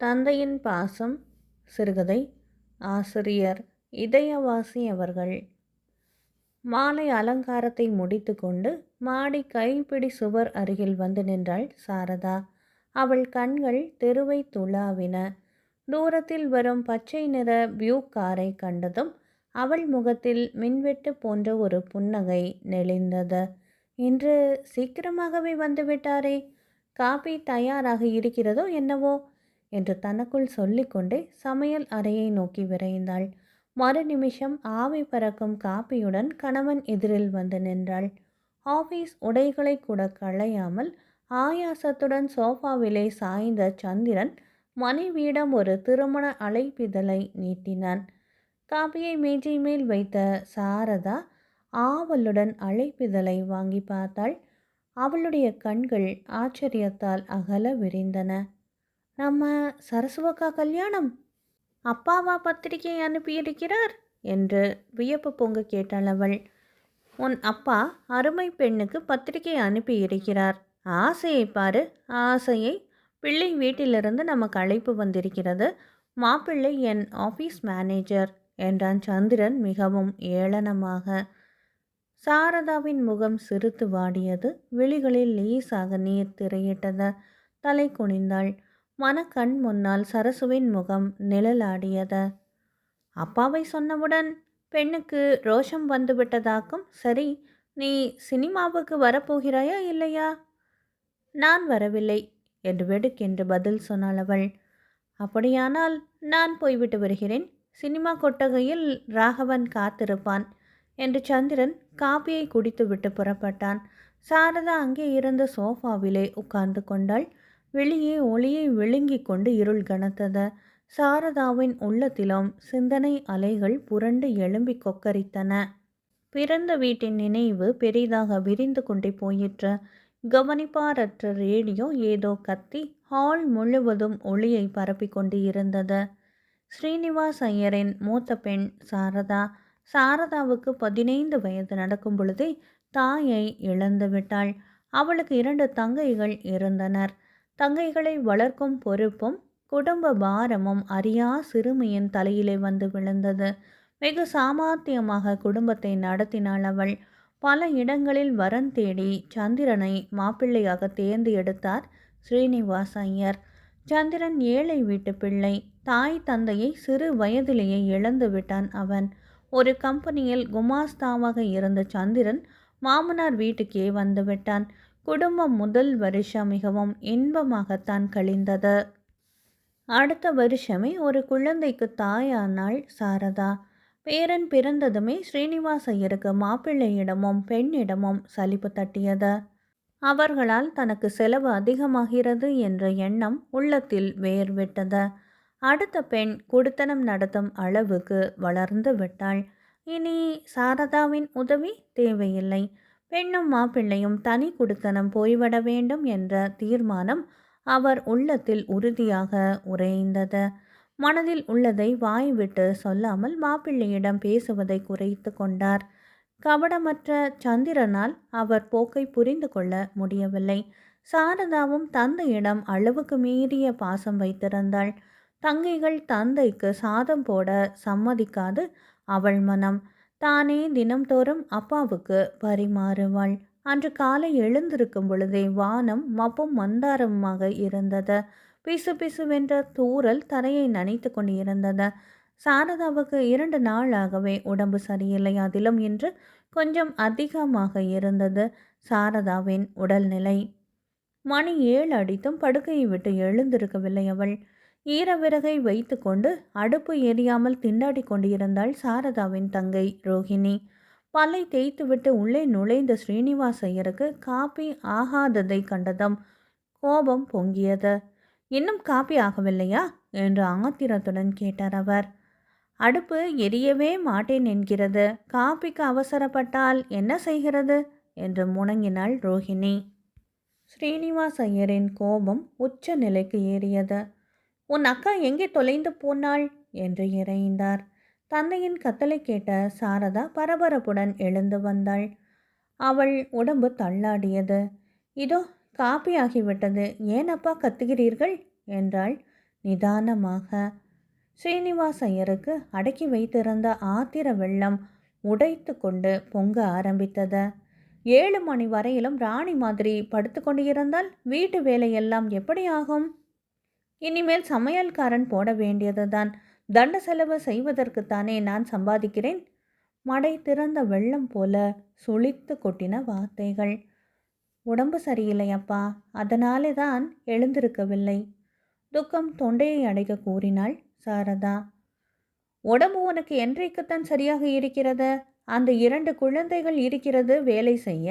தந்தையின் பாசம் சிறுகதை ஆசிரியர் இதயவாசி அவர்கள். மாலை அலங்காரத்தை முடித்துக்கொண்டு மாடி கைப்பிடி சுவர் அருகில் வந்து நின்றாள் சாரதா. அவள் கண்கள் தெருவை துளாவின. தூரத்தில் வரும் பச்சை நிற வியூ காரை கண்டதும் அவள் முகத்தில் மின்வெட்டு போன்ற ஒரு புன்னகை நெளிந்தது. இன்று சீக்கிரமாகவே வந்துவிட்டாரே. காபி தயாராக இருக்கிறதோ என்னவோ? என்று தனக்குள் சொல்லிக்கொண்டே சமையல் அறையை நோக்கி விரைந்தாள். மறு நிமிஷம் ஆவி பறக்கும் காப்பியுடன் கணவன் எதிரில் வந்து நின்றாள். ஆஃபீஸ் உடைகளை கூட களையாமல் ஆயாசத்துடன் சோஃபாவிலே சாய்ந்த சந்திரன் மனைவியிடம் ஒரு திருமண அழைப்பிதழை நீட்டினான். காப்பியை மேஜை மேல் வைத்த சாரதா ஆவலுடன் அழைப்பிதழை வாங்கி பார்த்தாள். அவளுடைய கண்கள் ஆச்சரியத்தால் அகல விரிந்தன. நம்ம சரசுவக்கா கல்யாணம்? அப்பாவா பத்திரிகை அனுப்பியிருக்கிறார்? என்று வியப்பு பொங்க கேட்டாள் அவள். உன் அப்பா அருமை பெண்ணுக்கு பத்திரிகை அனுப்பியிருக்கிறார். ஆசையை பாரு. ஆசையை. பிள்ளை வீட்டிலிருந்து நமக்கு அழைப்பு வந்திருக்கிறது. மாப்பிள்ளை என் ஆஃபீஸ் மேனேஜர் என்றான் சந்திரன் மிகவும் ஏளனமாக. சாரதாவின் முகம் சிரித்து வாடியது. விழிகளில் லேசாக நீர் திரையிட்டது. தலை குனிந்தாள். மனக்கண் முன்னால் சரசுவின் முகம் நிழலாடியது. அப்பாவை சொன்னவுடன் பெண்ணுக்கு ரோஷம் வந்துவிட்டதாக்கும் சரி நீ சினிமாவுக்கு வரப்போகிறாயா இல்லையா? நான் வரவில்லை என்று வெடுக்கென்று பதில் சொன்னாள் அவள். அப்படியானால் நான் போய்விட்டு வருகிறேன். சினிமா கொட்டகையில் ராகவன் காத்திருப்பான் என்று சந்திரன் காப்பியை குடித்துவிட்டு புறப்பட்டான். சாரதா அங்கே இருந்த சோஃபாவிலே உட்கார்ந்து கொண்டாள். வெளியே ஒளியை விழுங்கி கொண்டு இருள் கனத்தது. சாரதாவின் உள்ளத்திலும் சிந்தனை அலைகள் புரண்டு எழும்பி கொக்கரித்தன. பிறந்த வீட்டின் நினைவு பெரிதாக விரிந்து கொண்டே போயிற்று. கவனிப்பாரற்ற ரேடியோ ஏதோ கத்தி ஹால் முழுவதும் ஒளியை பரப்பிக் கொண்டு இருந்தது ஸ்ரீனிவாஸ் ஐயரின் மூத்த பெண் சாரதா. சாரதாவுக்கு பதினைந்து வயது நடக்கும் பொழுதே தாயை இழந்து விட்டாள் அவளுக்கு இரண்டு தங்கைகள் இருந்தனர் தங்கைகளை வளர்க்கும் பொறுப்பும் குடும்ப பாரமும் அறியா சிறுமியின் தலையிலே வந்து விழுந்தது. வெகு சாமர்த்தியமாக குடும்பத்தை நடத்தினாள் அவள். பல இடங்களில் வரன் தேடி சந்திரனை மாப்பிள்ளையாக தேர்ந்து எடுத்தார் ஸ்ரீனிவாஸ் ஐயர் சந்திரன் ஏழை வீட்டு பிள்ளை. தாய் தந்தையை சிறு வயதிலேயே இழந்து விட்டான் அவன். ஒரு கம்பெனியில் குமாஸ்தாவாக இருந்த சந்திரன் மாமனார் வீட்டுக்கே வந்துவிட்டான் குடும்பம் முதல் வருஷம் மிகவும் இன்பமாகத்தான் கழிந்தது. அடுத்த வருஷமே ஒரு குழந்தைக்கு தாயானாள் சாரதா. பேரன் பிறந்ததுமே ஸ்ரீனிவாச ஐயருக்கு மாப்பிள்ளையிடமும் பெண்ணிடமும் சலிப்பு தட்டியது. அவர்களால் தனக்கு செலவு அதிகமாகிறது என்ற எண்ணம் உள்ளத்தில் வேர்விட்டது. அடுத்த பெண் குடுத்தனம் நடத்தும் அளவுக்கு வளர்ந்து விட்டாள். இனி சாரதாவின் உதவி தேவையில்லை. பெண்ணும் மாப்பிள்ளையும் தனி குடுத்தனம் போய்விட வேண்டும் என்ற தீர்மானம் அவர் உள்ளத்தில் உறுதியாக உறைந்தது. மனதில் உள்ளதை வாய் விட்டு சொல்லாமல் மாப்பிள்ளையிடம் பேசுவதை குறைத்து கொண்டார். கபடமற்ற சந்திரனால் அவர் போக்கை புரிந்து கொள்ள முடியவில்லை. சாரதாவும் தந்தையிடம் அளவுக்கு மீறிய பாசம் வைத்திருந்தாள். தங்கைகள் தந்தைக்கு சாதம் போட சம்மதிக்காது அவள் மனம். தானே தினம்தோறும் அப்பாவுக்கு பரிமாறுவாள் அன்று காலை எழுந்திருக்கும் பொழுதே வானம் மப்பும் மந்தாரமாக இருந்தது. பிசு பிசுவென்ற தூரல் தரையை நனைத்து கொண்டிருந்தது. சாரதாவுக்கு இரண்டு நாளாகவே உடம்பு சரியில்லை. அதிலும் இன்று கொஞ்சம் அதிகமாக இருந்தது. சாரதாவின் உடல்நிலை மணி ஏழு அடித்தும் படுக்கையை விட்டு எழுந்திருக்கவில்லை அவள். ஈரவிறகை வைத்து கொண்டு அடுப்பு எரியாமல் திண்டாடி கொண்டிருந்தாள் சாரதாவின் தங்கை ரோஹிணி. பல்லை தேய்த்துவிட்டு உள்ளே நுழைந்த ஸ்ரீனிவாஸ் ஐயருக்கு காப்பி ஆகாததை கண்டதும் கோபம் பொங்கியது. இன்னும் காப்பி ஆகவில்லையா? என்று ஆத்திரத்துடன் கேட்டார் அவர். அடுப்பு எரியவே மாட்டேன் என்கிறது. காப்பிக்கு அவசரப்பட்டால் என்ன செய்கிறது? என்று முணங்கினாள் ரோஹிணி. ஸ்ரீனிவாஸ் ஐயரின் கோபம் உச்ச நிலைக்கு ஏறியது. உன் அக்கா எங்கே தொலைந்து போனாள்? என்று இறைந்தார். தந்தையின் கத்தலை கேட்ட சாரதா பரபரப்புடன் எழுந்து வந்தாள். அவள் உடம்பு தள்ளாடியது. இதோ காப்பி ஆகிவிட்டது. ஏன் கத்துகிறீர்கள்? என்றாள் நிதானமாக. ஸ்ரீனிவாஸ் ஐயருக்கு அடக்கி வைத்திருந்த ஆத்திர வெள்ளம் உடைத்து கொண்டு பொங்க ஆரம்பித்தது. ஏழு மணி வரையிலும் ராணி மாதிரி படுத்து கொண்டு இருந்தால் வீட்டு வேலையெல்லாம் எப்படி ஆகும்? இனிமேல் சமையல்காரன் போட வேண்டியதுதான். தண்ட செலவு செய்வதற்குத்தானே நான் சம்பாதிக்கிறேன்? மடை திறந்த வெள்ளம் போல சுளித்து கொட்டின வார்த்தைகள். உடம்பு சரியில்லையப்பா அதனாலே தான் எழுந்திருக்கவில்லை. துக்கம் தொண்டையை அடைக்க கூறினாள் சாரதா. உடம்பு உனக்கு என்றைக்குத்தான் சரியாக இருக்கிறது? அந்த இரண்டு குழந்தைகள் இருக்கிறது வேலை செய்ய.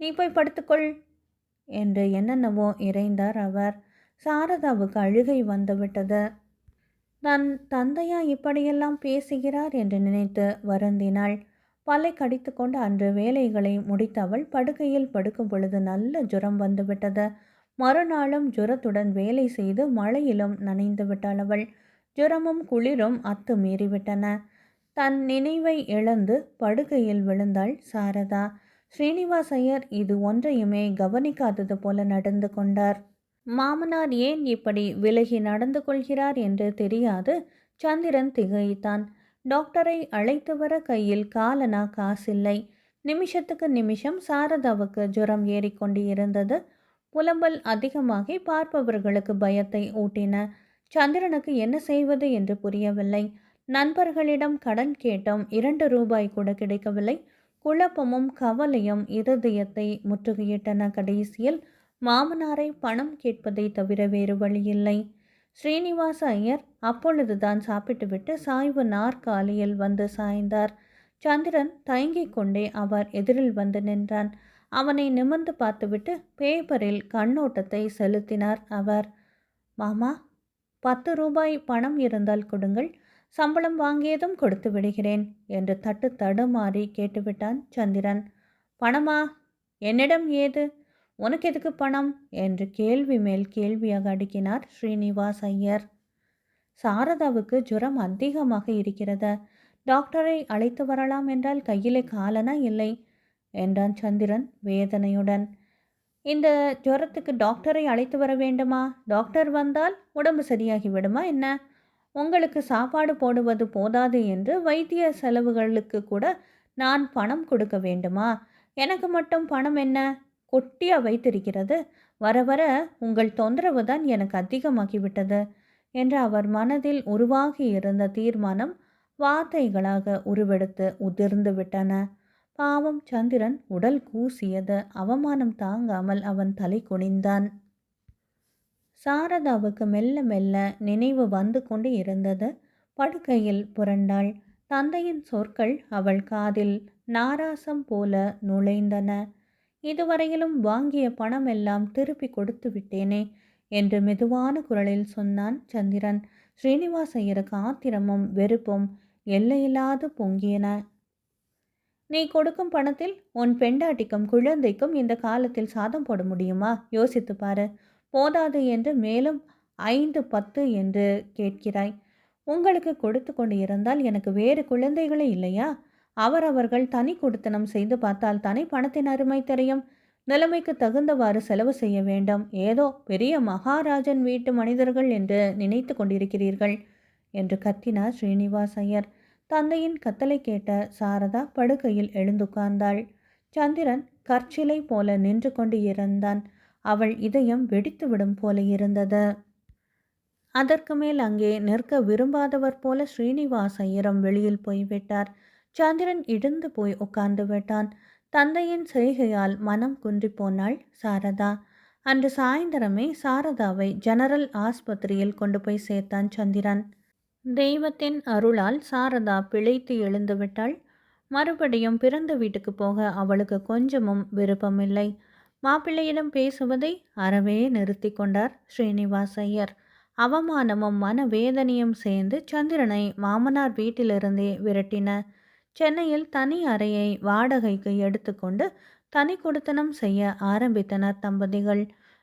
நீ போய் படுத்துக்கொள். என்று என்னென்னவோ இறைந்தார் அவர். சாரதாவுக்கு அழுகை வந்துவிட்டது. தன் தந்தையா இப்படியெல்லாம் பேசுகிறார்? என்று நினைத்து வருந்தினாள். பல்லை கடித்து கொண்டு அன்று வேலைகளை முடித்தவள் படுக்கையில் படுக்கும் பொழுது நல்ல ஜுரம் வந்துவிட்டது. மறுநாளும் ஜுரத்துடன் வேலை செய்து மழையிலும் நனைந்து விட்டாள் அவள். ஜுரமும் குளிரும் அத்து மீறிவிட்டன. தன் நினைவை இழந்து படுக்கையில் விழுந்தாள் சாரதா. ஸ்ரீனிவாசையர் இது ஒன்றையுமே கவனிக்காதது போல நடந்து கொண்டார். மாமனார் ஏன் இப்படி விலகி நடந்து கொள்கிறார் என்று தெரியாது. சந்திரன் திகைத்தான். டாக்டரை அழைத்து வர கையில் காலனா காசில்லை. நிமிஷத்துக்கு நிமிஷம் சாரதாவுக்கு ஜுரம் ஏறிக்கொண்டு இருந்தது புலம்பல் அதிகமாகி பார்ப்பவர்களுக்கு பயத்தை ஊட்டின. சந்திரனுக்கு என்ன செய்வது என்று புரியவில்லை. நண்பர்களிடம் கடன் கேட்டோம். இரண்டு ரூபாய் கூட கிடைக்கவில்லை. குழப்பமும் கவலையும் இருதயத்தை முற்றுகையிட்டன கடைசியில். மாமனாரை பணம் கேட்பதை தவிர வேறு வழியில்லை. ஸ்ரீனிவாச ஐயர் அப்பொழுதுதான் சாப்பிட்டுவிட்டு சாய்வு நாற்காலியில் வந்து சாய்ந்தார். சந்திரன் தயங்கிக் கொண்டே அவர் எதிரில் வந்து நின்றான். அவனை நிமிர்ந்து பார்த்துவிட்டு பேப்பரில் கண்ணோட்டத்தை செலுத்தினார் அவர். மாமா பத்து ரூபாய் பணம் இருந்தால் கொடுங்கள். சம்பளம் வாங்கியதும் கொடுத்து விடுகிறேன் என்று தட்டு தடுமாறி கேட்டுவிட்டான் சந்திரன். பணமா? என்னிடம் ஏது? உனக்கு எதுக்கு பணம்? என்று கேள்வி மேல் கேள்வியாக அடுக்கினார் ஸ்ரீனிவாஸ் ஐயர். சாரதாவுக்கு ஜுரம் அதிகமாக இருக்கிறது. டாக்டரை அழைத்து வரலாம் என்றால் கையிலே காலனா இல்லை? என்றான் சந்திரன் வேதனையுடன். இந்த ஜுரத்துக்கு டாக்டரை அழைத்து வர வேண்டுமா? டாக்டர் வந்தால் உடம்பு சரியாகி விடுமா என்ன? உங்களுக்கு சாப்பாடு போடுவது போதாது என்று வைத்திய செலவுகளுக்கு கூட நான் பணம் கொடுக்க வேண்டுமா? எனக்கு மட்டும் பணம் என்ன? கொட்டியாக வைத்திருக்கிறது. வர வர உங்கள் தொந்தரவு தான் எனக்கு அதிகமாகிவிட்டது என்று அவர் மனதில் உருவாகி இருந்த தீர்மானம் வார்த்தைகளாக உருவெடுத்து உதிர்ந்து விட்டன. பாவம் சந்திரன் உடல் கூசியது. அவமானம் தாங்காமல் அவன் தலை குனிந்தான். சாரதாவுக்கு மெல்ல மெல்ல நினைவு வந்து கொண்டு இருந்தது. படுக்கையில் புரண்டாள். தந்தையின் சொற்கள் அவள் காதில் நாராசம் போல நுழைந்தன. இதுவரையிலும் வாங்கிய பணம் எல்லாம் திருப்பி கொடுத்து விட்டேனே என்று மெதுவான குரலில் சொன்னான் சந்திரன். ஸ்ரீனிவாச ஐயருக்கு ஆத்திரமும் வெறுப்பும் எல்லையில்லாது பொங்கியன. நீ கொடுக்கும் பணத்தில் உன் பெண்டாட்டிக்கும் குழந்தைக்கும் இந்த காலத்தில் சாதம் போட முடியுமா? யோசித்து பாரு. போதாது என்று மேலும் ஐந்து பத்து என்று கேட்கிறாய். உங்களுக்கு கொடுத்து கொண்டு இருந்தால் எனக்கு வேறு குழந்தைகளே இல்லையா? அவரவர்கள் தனி கொடுத்தனம் செய்து பார்த்தால் தனி பணத்தின் அருமை தெரியும். நிலைமைக்கு தகுந்தவாறு செலவு செய்ய வேண்டும். ஏதோ பெரிய மகாராஜன் வீட்டு மனிதர்கள் என்று நினைத்து கொண்டிருக்கிறீர்கள் என்று கத்தினார் ஸ்ரீனிவாஸ் ஐயர். தந்தையின் கத்தலை கேட்ட சாரதா படுக்கையில் எழுந்துக்கார்ந்தாள் சந்திரன் கற்சிலை போல நின்று கொண்டு இருந்தான். அவள் இதயம் வெடித்துவிடும் போல இருந்தது. அதற்கு மேல் அங்கே நிற்க விரும்பாதவர் போல ஸ்ரீனிவாஸ் ஐயரம் வெளியில் போய்விட்டார். சந்திரன் இடிந்து போய் உட்கார்ந்து விட்டான். தந்தையின் செய்கையால் மனம் குன்றி போனாள் சாரதா. அன்று சாயந்தரமே சாரதாவை ஜெனரல் ஆஸ்பத்திரியில் கொண்டு போய் சேர்த்தான் சந்திரன். தெய்வத்தின் அருளால் சாரதா பிழைத்து எழுந்து விட்டாள். மறுபடியும் பிறந்த வீட்டுக்கு போக அவளுக்கு கொஞ்சமும் விருப்பமில்லை. மாப்பிள்ளையிடம் பேசுவதை அறவே நிறுத்தி கொண்டார் ஸ்ரீனிவாஸ் ஐயர் அவமானமும் மனவேதனையும் சேர்ந்து சந்திரனை மாமனார் வீட்டிலிருந்தே விரட்டின. சென்னையில் தனி அறையை வாடகைக்கு எடுத்துக்கொண்டு தனி கொடுத்தனம் செய்ய ஆரம்பித்தனர் தம்பதிகள்.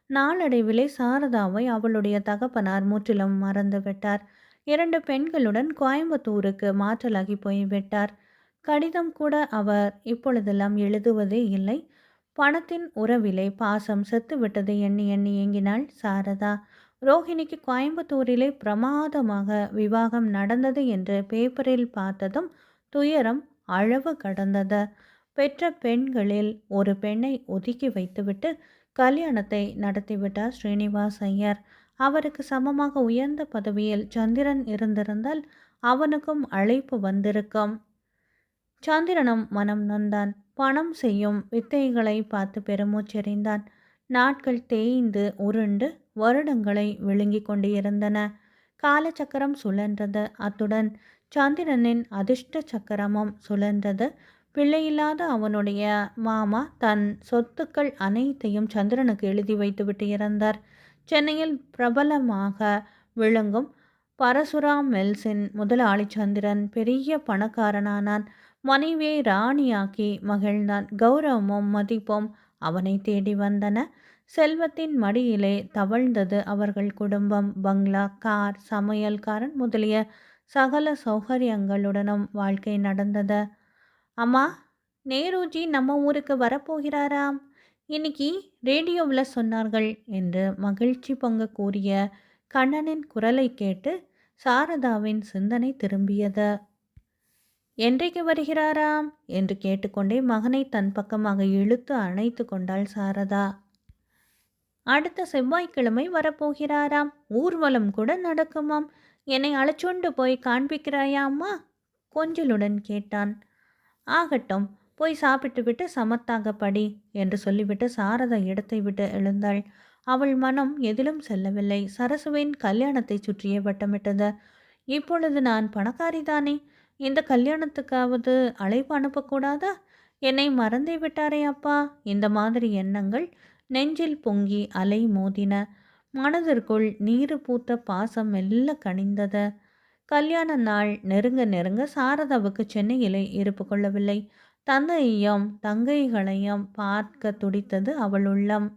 நாளடைவிலே சாரதாவை அவளுடைய தகப்பனார் முற்றிலும் மறந்துவிட்டார். இரண்டு பெண்களுடன் கோயம்புத்தூருக்கு மாற்றலாகி போய்விட்டார். கடிதம் கூட அவர் இப்பொழுதெல்லாம் எழுதுவதே இல்லை. பணத்தின் உறவிலே பாசம் செத்துவிட்டது எண்ணி எண்ணி ஏங்கினாள் சாரதா. ரோஹிணிக்கு கோயம்புத்தூரிலே பிரமாதமாக விவாகம் நடந்தது என்று பேப்பரில் பார்த்ததும் துயரம் அளவு கடந்தது. பெற்ற பெண்களில் ஒரு பெண்ணை ஒதுக்கி வைத்துவிட்டு கல்யாணத்தை நடத்திவிட்டார் ஸ்ரீனிவாஸ் ஐயர் அவருக்கு சமமாக உயர்ந்த பதவியில் சந்திரன் இருந்திருந்தால் அவனுக்கும் அழைப்பு வந்திருக்கும். சந்திரனும் மனம் நொந்தான். பணம் செய்யும் வித்தைகளை பார்த்து பெருமூச்செறிந்தான். நாட்கள் தேய்ந்து உருண்டு வருடங்களை விழுங்கி கொண்டிருந்தன. காலச்சக்கரம் சுழன்றது. அத்துடன் சந்திரனின் அதிர்ஷ்ட சக்கரமும் சுழன்றது. பிள்ளையில்லாத அவனுடைய மாமா தன் சொத்துக்கள் அனைத்தையும் சந்திரனுக்கு எழுதி வைத்துவிட்டு இறந்தார். சென்னையில் பிரபலமாக விளங்கும் பரசுராம் மெல்ஸின் முதலாளி சந்திரன் பெரிய பணக்காரனானான். மனைவியை ராணியாக்கி மகிழ்ந்தான். கௌரவமும் மதிப்பும் அவனை தேடி வந்தன. செல்வத்தின் மடியிலே தவழ்ந்தது அவர்கள் குடும்பம். பங்களா கார் சமையல்காரன் முதலிய சகல சௌகரியங்களுடனும் வாழ்க்கை நடந்தது. அம்மா நேருஜி நம்ம ஊருக்கு வரப்போகிறாராம். இன்னைக்கு ரேடியோவில் சொன்னார்கள் என்று மகிழ்ச்சி பொங்க கூறிய கண்ணனின் குரலை கேட்டு சாரதாவின் சிந்தனை திரும்பியது. என்றைக்கு வருகிறாராம்? என்று கேட்டுக்கொண்டே மகனை தன் பக்கமாக இழுத்து அணைத்து கொண்டாள் சாரதா. அடுத்த செவ்வாய்க்கிழமை வரப்போகிறாராம். ஊர்வலம் கூட நடக்குமாம். என்னை அழைச்சொண்டு போய் காண்பிக்கிறாயா அம்மா? கொஞ்சலுடன் கேட்டான். ஆகட்டும் போய் சாப்பிட்டு விட்டு சமத்தாக படி என்று சொல்லிவிட்டு சாரதா இடத்தை விட்டு எழுந்தாள். அவள் மனம் எதிலும் செல்லவில்லை. சரசுவின் கல்யாணத்தை சுற்றியே வட்டமிட்டது. இப்பொழுது நான் பணக்காரிதானே இந்த கல்யாணத்துக்காவது அழைப்பு அனுப்பக்கூடாதா? என்னை மறந்தே விட்டாரே அப்பா. இந்த மாதிரி எண்ணங்கள் நெஞ்சில் பொங்கி அலை மோதின. மனதிற்குள் நீரு பூத்த பாசம் மெல்ல கனிந்தது. கல்யாண நாள் நெருங்க நெருங்க சாரதாவுக்கு சென்னையிலே இருப்பு கொள்ளவில்லை. தந்தையையும் தங்கைகளையும் பார்க்க துடித்தது அவள் உள்ளம்.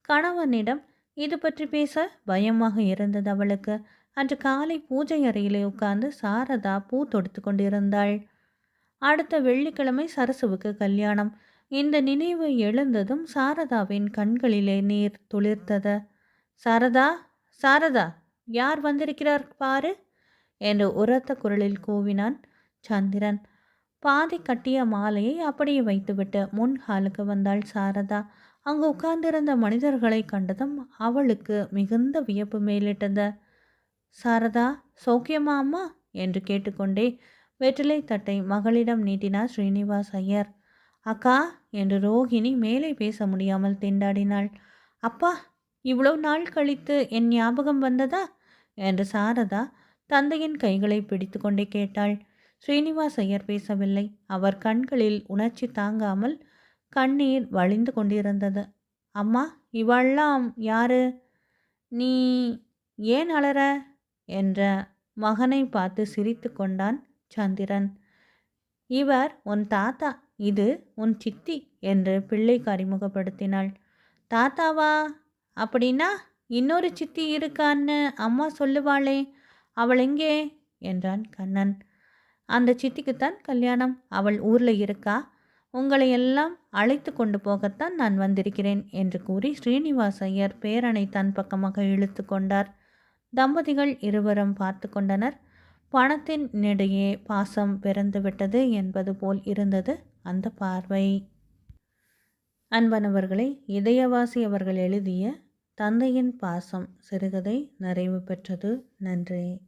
கணவனிடம் இது பற்றி பேச பயமாக இருந்தது அவளுக்கு. அன்று காலை பூஜை அறையிலே உட்கார்ந்து சாரதா பூ தொடுத்து கொண்டிருந்தாள். அடுத்த வெள்ளிக்கிழமை சரசுவுக்கு கல்யாணம். இந்த நினைவு எழுந்ததும் சாரதாவின் கண்களிலே நீர் துளிர்த்தது. சாரதா சாரதா யார் வந்திருக்கிறார் பாரு? என்று உரத்த குரலில் கூவினான் சந்திரன். பாதி கட்டிய மாலையை அப்படியே வைத்துவிட்டு முன் ஹாலுக்கு வந்தாள் சாரதா. அங்கு உட்கார்ந்திருந்த மனிதர்களை கண்டதும் அவளுக்கு மிகுந்த வியப்பு மேலிட்டது. சாரதா சௌக்கியமா அம்மா? என்று கேட்டுக்கொண்டே வெற்றிலை தட்டை மகளிடம் நீட்டினார் ஸ்ரீனிவாஸ் ஐயர். அக்கா என்று ரோஹிணி மேலே பேச முடியாமல் திண்டாடினாள். அப்பா இவ்வளவு நாள் கழித்து என் ஞாபகம் வந்ததா? என்று சாரதா தந்தையின் கைகளை பிடித்து கொண்டே கேட்டாள். ஸ்ரீனிவாஸ் ஐயர் பேசவில்லை. அவர் கண்களில் உணர்ச்சி தாங்காமல் கண்ணீர் வழிந்து கொண்டிருந்தது. அம்மா இவள்லாம் யாரு? நீ ஏன் அலற? என்ற மகனை பார்த்து சிரித்து கொண்டான் சந்திரன். இவர் உன் தாத்தா இது உன் சித்தி என்று பிள்ளைக்கு அறிமுகப்படுத்தினாள். தாத்தாவா? அப்படின்னா இன்னொரு சித்தி இருக்கான்னு அம்மா சொல்லுவாளே அவள் எங்கே? என்றான் கண்ணன். அந்த சித்திக்குத்தான் கல்யாணம். அவள் ஊரில் இருக்கா? உங்களை எல்லாம் அழைத்து கொண்டு போகத்தான் நான் வந்திருக்கிறேன் என்று கூறி ஸ்ரீனிவாஸ் ஐயர் பேரனை தன் பக்கமாக இழுத்து கொண்டார். தம்பதிகள் இருவரும் பார்த்து கொண்டனர். பணத்தின் இடையே பாசம் பிறந்துவிட்டது என்பது போல் இருந்தது அந்த பார்வை. அன்பனவர்களை இதயவாசி அவர்கள் எழுதிய தந்தையின் பாசம் சிறுகதை நிறைவு பெற்றது. நன்றி.